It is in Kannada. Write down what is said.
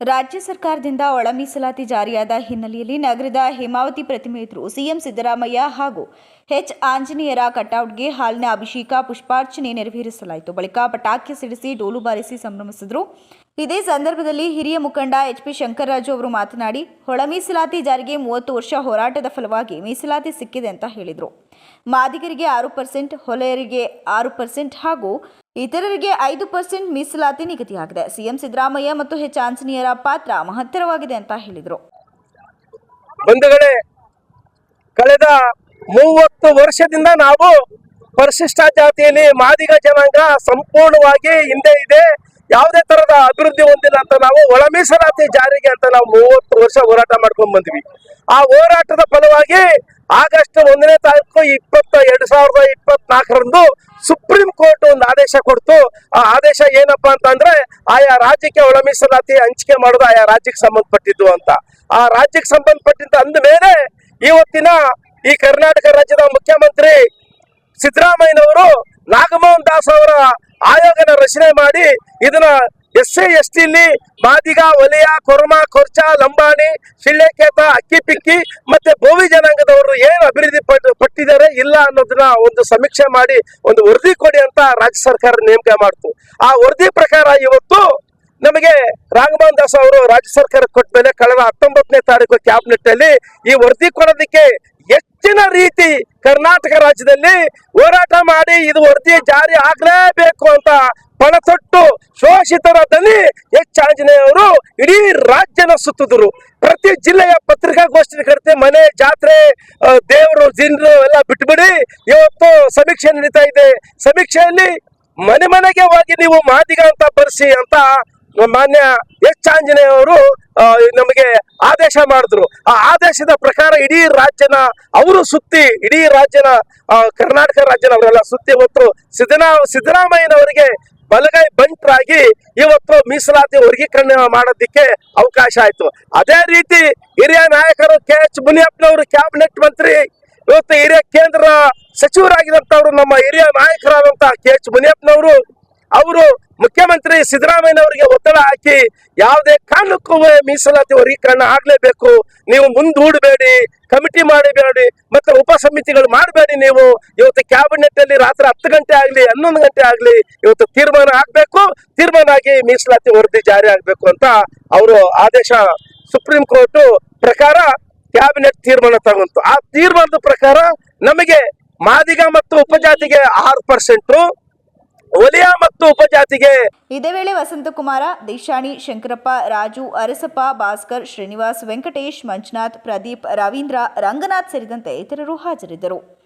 ರಾಜ್ಯ ಸರ್ಕಾರದಿಂದ ಒಳ ಮೀಸಲಾತಿ ಜಾರಿಯಾದ ಹಿನ್ನೆಲೆಯಲ್ಲಿ ನಗರದ ಹೇಮಾವತಿ ಪ್ರತಿಮೆ ಎದುರು ಸಿಎಂ ಸಿದ್ದರಾಮಯ್ಯ ಹಾಗೂ ಎಚ್ ಆಂಜನೇಯರ ಕಟೌಟ್ಗೆ ಹಾಲಿನ ಅಭಿಷೇಕ, ಪುಷ್ಪಾರ್ಚನೆ ನೆರವೇರಿಸಲಾಯಿತು. ಬಳಿಕ ಪಟಾಕಿ ಸಿಡಿಸಿ ಡೋಲು ಬಾರಿಸಿ ಸಂಭ್ರಮಿಸಿದರು. ಇದೇ ಸಂದರ್ಭದಲ್ಲಿ ಹಿರಿಯ ಮುಖಂಡ ಎಚ್ ಪಿ ಶಂಕರರಾಜು ಅವರು ಮಾತನಾಡಿ ಒಳ ಮೀಸಲಾತಿ ಜಾರಿಗೆ ಮೂವತ್ತು ವರ್ಷ ಹೋರಾಟದ ಫಲವಾಗಿ ಮೀಸಲಾತಿ ಸಿಕ್ಕಿದೆ ಅಂತ ಹೇಳಿದರು. ಮಾದಿಗರಿಗೆ ಆರು ಪರ್ಸೆಂಟ್ ಹೊಲೆಯರಿಗೆ ಆರು ಪರ್ಸೆಂಟ್ ಹಾಗೂ ಇತರರಿಗೆ ಐದು ಪರ್ಸೆಂಟ್ ಮೀಸಲಾತಿ ನಿಗದಿಯಾಗಿದೆ. ಸಿಎಂ ಸಿದ್ದರಾಮಯ್ಯ ಮತ್ತು ಎಚ್ ಆಂಜನೇಯರ ಪಾತ್ರ ಮಹತ್ತರವಾಗಿದೆ ಅಂತ ಹೇಳಿದರು. ಕಳೆದ ಮೂವತ್ತು ವರ್ಷದಿಂದ ನಾವು ಪರಿಶಿಷ್ಟ ಜಾತಿಯಲ್ಲಿ ಮಾದಿಗ ಜನಾಂಗ ಸಂಪೂರ್ಣವಾಗಿ ಹಿಂದೆ ಇದೆ. ಯಾವುದೇ ತರದ ಅಭಿವೃದ್ಧಿ ಹೊಂದಿಲ್ಲ ಅಂತ ನಾವು ಒಳ ಮೀಸಲಾತಿ ಜಾರಿಗೆ ಅಂತ ನಾವು ಮೂವತ್ತು ವರ್ಷ ಹೋರಾಟ ಮಾಡ್ಕೊಂಡ್ ಬಂದ್ವಿ. ಆ ಹೋರಾಟದ ಫಲವಾಗಿ ಆಗಸ್ಟ್ ಒಂದನೇ ತಾರೀಕು ಇಪ್ಪತ್ತ ಎರಡ್ ಸಾವಿರದ ಇಪ್ಪತ್ನಾಲ್ಕರಂದು ಸುಪ್ರೀಂ ಕೋರ್ಟ್ ಒಂದು ಆದೇಶ ಕೊಡ್ತು. ಆ ಆದೇಶ ಏನಪ್ಪಾ ಅಂತಂದ್ರೆ ಆಯಾ ರಾಜ್ಯಕ್ಕೆ ಒಳ ಮೀಸಲಾತಿ ಹಂಚಿಕೆ ಮಾಡೋದು ಆಯಾ ರಾಜ್ಯಕ್ಕೆ ಸಂಬಂಧಪಟ್ಟಿದ್ದು ಅಂತ. ಆ ರಾಜ್ಯಕ್ಕೆ ಸಂಬಂಧಪಟ್ಟಿದ್ದ ಅಂದ ಮೇಲೆ ಇವತ್ತಿನ ಈ ಕರ್ನಾಟಕ ರಾಜ್ಯದ ಮುಖ್ಯಮಂತ್ರಿ ಸಿದ್ದರಾಮಯ್ಯನವರು ನಾಗಮೋಹನ್ ದಾಸ್ ಅವರ ಆಯೋಗನ ರಚನೆ ಮಾಡಿ ಇದನ್ನ ಎಸ್ ಸಿ ಎಸ್ ಟಿಲಿ ಮಾದಿಗ, ಒಲೆಯ, ಕೊರ್ಮ, ಕೊರ್ಚ, ಲಂಬಾಣಿ, ಶಿಳ್ಳೆಕೇತ, ಅಕ್ಕಿ ಪಿಕ್ಕಿ ಮತ್ತೆ ಭೋವಿ ಜನಾಂಗದವರು ಏನು ಅಭಿವೃದ್ಧಿ ಪಟ್- ಪಟ್ಟಿದ್ದಾರೆ ಇಲ್ಲ ಅನ್ನೋದನ್ನ ಒಂದು ಸಮೀಕ್ಷೆ ಮಾಡಿ ಒಂದು ವರದಿ ಕೊಡಿ ಅಂತ ರಾಜ್ಯ ಸರ್ಕಾರ ನೇಮಕ ಮಾಡ್ತು. ಆ ವರದಿ ಪ್ರಕಾರ ಇವತ್ತು ನಮಗೆ ರಾಘಮೋಹನ್ ದಾಸ್ ಅವರು ರಾಜ್ಯ ಸರ್ಕಾರ ಕೊಟ್ಟ ಮೇಲೆ ಕಳೆದ ಹತ್ತೊಂಬತ್ತನೇ ತಾರೀಕು ಕ್ಯಾಬಿನೆಟ್ ಅಲ್ಲಿ ಈ ವರದಿ ಕೊಡೋದಕ್ಕೆ ಕರ್ನಾಟಕ ರಾಜ್ಯದಲ್ಲಿ ಹೋರಾಟ ಮಾಡಿ ಇದು ವರದಿ ಜಾರಿ ಆಗಲೇಬೇಕು ಅಂತ ಪಣತೊಟ್ಟು ಶೋಷಿತರ ದನಿ ಎಚ್ ಆಂಜನೇಯ ಅವರು ಇಡೀ ರಾಜ್ಯನ ಸುತ್ತಿದ್ರು. ಪ್ರತಿ ಜಿಲ್ಲೆಯ ಪತ್ರಿಕಾಗೋಷ್ಠಿ ಕರೆತೆ ಮನೆ, ಜಾತ್ರೆ ದೇವರು ಜಿನ್ರು ಎಲ್ಲ ಬಿಟ್ಬಿಡಿ, ಇವತ್ತು ಸಮೀಕ್ಷೆ ನಡೀತಾ ಇದೆ. ಸಮೀಕ್ಷೆಯಲ್ಲಿ ಮನೆ ಮನೆಗೆ ಹೋಗಿ ನೀವು ಮಾದಿಗ ಅಂತ ಬರ್ಸಿ ಅಂತ ಮಾನ್ಯ ಎಚ್ ಆಂಜನೇಯ ಅವರು ನಮಗೆ ಆದೇಶ ಮಾಡಿದ್ರು. ಆ ಆದೇಶದ ಪ್ರಕಾರ ಇಡೀ ರಾಜ್ಯನ, ಅವರು ಸುತ್ತಿ, ಇಡೀ ರಾಜ್ಯನ ಕರ್ನಾಟಕ ರಾಜ್ಯನ ಅವರೆಲ್ಲ ಸುತ್ತಿ ಹೊತ್ತು ಸಿದ್ದನಾ, ಸಿದ್ದರಾಮಯ್ಯನವರಿಗೆ ಬಲಗೈ ಬಂಟ್ರಾಗಿ ಇವತ್ತು ಮೀಸಲಾತಿ ವರ್ಗೀಕರಣ ಮಾಡೋದಿಕ್ಕೆ ಅವಕಾಶ ಆಯ್ತು. ಅದೇ ರೀತಿ ಹಿರಿಯ ನಾಯಕರು ಕೆ ಎಚ್ ಮುನಿಯಪ್ಪನವರು, ಕ್ಯಾಬಿನೆಟ್ ಮಂತ್ರಿ, ಇವತ್ತು ಹಿರಿಯ ಕೇಂದ್ರ ಸಚಿವರಾಗಿದಂತವ್ರು ನಮ್ಮ ಹಿರಿಯ ನಾಯಕರಾದಂತಹ ಕೆ ಎಚ್ ಮುನಿಯಪ್ಪನವರು, ಅವರು ಮುಖ್ಯಮಂತ್ರಿ ಸಿದ್ದರಾಮಯ್ಯನವರಿಗೆ ಒತ್ತಡ ಹಾಕಿ ಯಾವುದೇ ಕಾರಣಕ್ಕೂ ಮೀಸಲಾತಿ ವರ್ಗೀಕರಣ ಆಗ್ಲೇಬೇಕು. ನೀವು ಮುಂದೂಡಬೇಡಿ, ಕಮಿಟಿ ಮಾಡಬೇಡಿ, ಮತ್ತೆ ಉಪ ಸಮಿತಿಗಳು ಮಾಡಬೇಡಿ ನೀವು. ಇವತ್ತು ಕ್ಯಾಬಿನೆಟ್ ಅಲ್ಲಿ ರಾತ್ರಿ ಹತ್ತು ಗಂಟೆ ಆಗಲಿ, ಹನ್ನೊಂದು ಗಂಟೆ ಆಗಲಿ ಇವತ್ತು ತೀರ್ಮಾನ ಆಗಬೇಕು. ತೀರ್ಮಾನ ಆಗಿ ಮೀಸಲಾತಿ ವರದಿ ಜಾರಿ ಆಗಬೇಕು ಅಂತ ಅವರು ಆದೇಶ ಸುಪ್ರೀಂ ಕೋರ್ಟ್ ಪ್ರಕಾರ ಕ್ಯಾಬಿನೆಟ್ ತೀರ್ಮಾನ ತಗೊಂತು. ಆ ತೀರ್ಮಾನದ ಪ್ರಕಾರ ನಮಗೆ ಮಾದಿಗ ಮತ್ತು ಉಪಜಾತಿಗೆ ಆರು ಪರ್ಸೆಂಟ್ ವಲಯ ಮತ್ತು ಉಪಜಾತಿಗೆ. ಇದೇ ವೇಳೆ ವಸಂತಕುಮಾರ, ದೇಶಾಣಿ ಶಂಕರಪ್ಪ, ರಾಜು ಅರಸಪ್ಪ, ಭಾಸ್ಕರ್, ಶ್ರೀನಿವಾಸ್ ವೆಂಕಟೇಶ್, ಮಂಜುನಾಥ್, ಪ್ರದೀಪ್, ರವೀಂದ್ರ, ರಂಗನಾಥ್ ಸೇರಿದಂತೆ ಇತರರು ಹಾಜರಿದ್ದರು.